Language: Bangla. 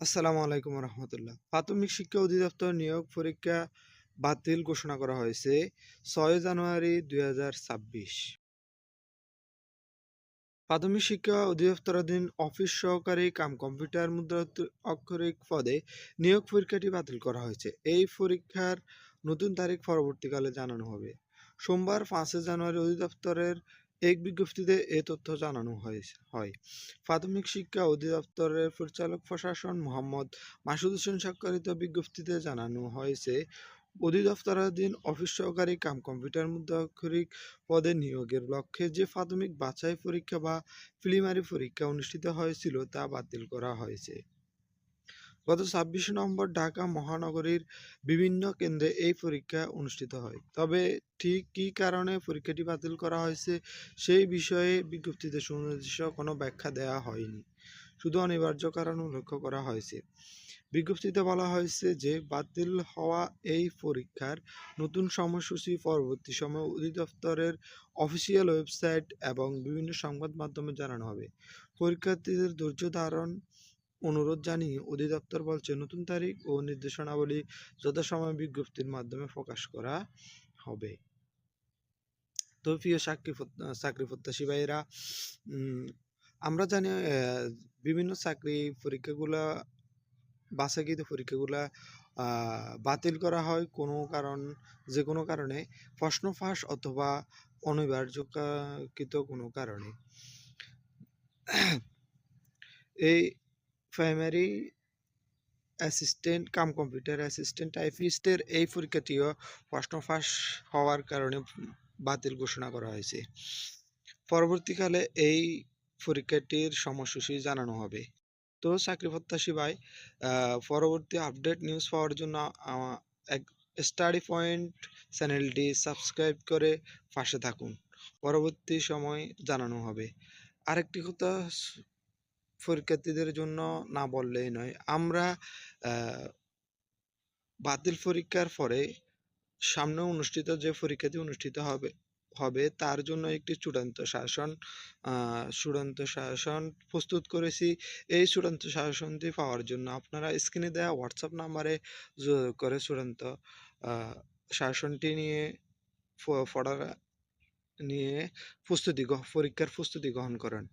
আসসালামু আলাইকুম রহমতুল্লাহ। প্রাথমিক শিক্ষা অধিদপ্তর নিয়োগ পরীক্ষা বাতিল ঘোষণা করা হয়েছে ছয় জানুয়ারি দুই প্রাথমিক শিক্ষা অধিদপ্তরাধীন অফিস সহকারী কাম কম্পিউটার মুদ্রা অক্ষরিক পদে নিয়োগ পরীক্ষাটি বাতিল করা হয়েছে। এই পরীক্ষার নতুন তারিখ পরবর্তীকালে জানানো হবে। সোমবার পাঁচই জানুয়ারি অধিদপ্তরের এক বিজ্ঞপ্তিতে এ তথ্য জানানো হয়েছে। হয়। প্রাথমিক শিক্ষা অধিদপ্তরের পরিচালক প্রশাসন মোহাম্মদ মাসুদ হোসেন স্বাক্ষরিত বিজ্ঞপ্তিতে জানানো হয়েছে, অধিদপ্তরাধীন অফিস সহকারী কাম কম্পিউটার মুদ্রাক্ষরিক পদে নিয়োগের লক্ষ্যে যে প্রাথমিক বাছাই পরীক্ষা বা প্রিলিমারি পরীক্ষা অনুষ্ঠিত হয়েছিল তা বাতিল করা হয়েছে। গত ছাব্বিশে নভেম্বর ঢাকা মহানগরীর বিভিন্ন কেন্দ্রে এই পরীক্ষা অনুষ্ঠিত হয়। তবে ঠিক কী কারণে পরীক্ষাটি বাতিল করা হয়েছে সেই বিষয়ে বিজ্ঞপ্তিতে সুনির্দিষ্ট কোনো ব্যাখ্যা দেওয়া হয়নি। শুধু অনিবার্য কারণ উল্লেখ করা হয়েছে। বিজ্ঞপ্তিতে বলা হয়েছে যে বাতিল হওয়া এই পরীক্ষার নতুন সময়সূচি পরবর্তী সময়ে অধিদপ্তরের অফিসিয়াল ওয়েবসাইট এবং বিভিন্ন সংবাদ মাধ্যমে জানানো হবে। পরীক্ষার্থীদের ধৈর্য ধারণ অনুরোধ জানিয়ে অধিদপ্তর বলছে, নতুন তারিখ ও নির্দেশনাবলী যথাসময়ে বিজ্ঞপ্তির মাধ্যমে প্রকাশ করা হবে। তো প্রিয় চাকরি চাকরি প্রত্যাশী ভাইয়েরা আমরা জানি বিভিন্ন চাকরি পরীক্ষাগুলা বাছাইকৃত পরীক্ষাগুলা বাতিল করা হয় কোনো কারণ, যে কোনো কারণে, প্রশ্ন ফাঁস অথবা অনিবার্যকৃত কোনো কারণে। এই primary assistant cum computer assistant টাইপিস্টের এই পরীক্ষাটিও প্রশ্ন ফাঁস হওয়ার কারণে বাতিল ঘোষণা করা হয়েছে। পরবর্তীকালে এই পরীক্ষাটির সময়সূচি জানানো হবে। তো চাকরি প্রত্যাশী ভাই পরবর্তী আপডেট নিউজ পাওয়ার জন্য এক স্টাডি পয়েন্ট চ্যানেলটি সাবস্ক্রাইব করে পাশে থাকুন। পরবর্তী সময় জানানো হবে। আরেকটি কথা পরীক্ষার্থীদের জন্য না বললেই নয়। আমরা বাতিল পরীক্ষার পরে সামনে অনুষ্ঠিত যে পরীক্ষাটি অনুষ্ঠিত হবে হবে তার জন্য একটি চূড়ান্ত শাসন চূড়ান্ত শাসন প্রস্তুত করেছি। এই চূড়ান্ত শাসনটি পাওয়ার জন্য আপনারা স্ক্রিনে দেওয়া হোয়াটসঅ্যাপ নাম্বারে যোগাযোগ করে চূড়ান্ত শাসনটি নিয়ে পড়ার নিয়ে প্রস্তুতি পরীক্ষার প্রস্তুতি গ্রহণ করেন।